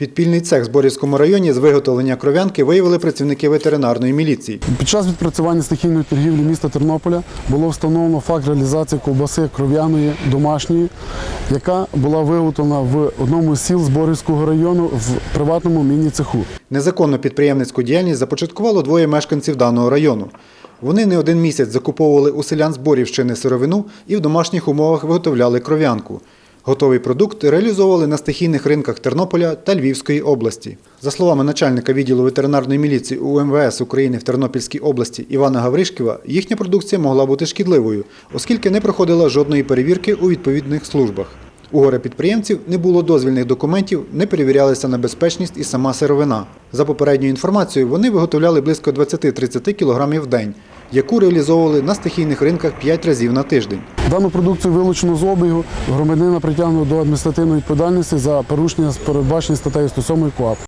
Підпільний цех в Зборівському районі з виготовлення кров'янки виявили працівники ветеринарної міліції. Під час відпрацювання стихійної торгівлі міста Тернополя було встановлено факт реалізації ковбаси кров'яної домашньої, яка була виготовлена в одному з сіл Зборівського району в приватному міні-цеху. Незаконну підприємницьку діяльність започаткувало двоє мешканців даного району. Вони не один місяць закуповували у селян Зборівщини сировину і в домашніх умовах виготовляли кров'янку. Готовий продукт реалізовували на стихійних ринках Тернополя та Львівської області. За словами начальника відділу ветеринарної міліції УМВС України в Тернопільській області Івана Гавришківа, їхня продукція могла бути шкідливою, оскільки не проходила жодної перевірки у відповідних службах. У горе підприємців не було дозвільних документів, не перевірялася на безпечність і сама сировина. За попередньою інформацією, вони виготовляли близько 20-30 кг в день, яку реалізовували на стихійних ринках 5 разів на тиждень. Дану продукцію вилучено з обігу, громадянина притягнуто до адміністративної відповідальності за порушення передбачення статтею 107 КУАП.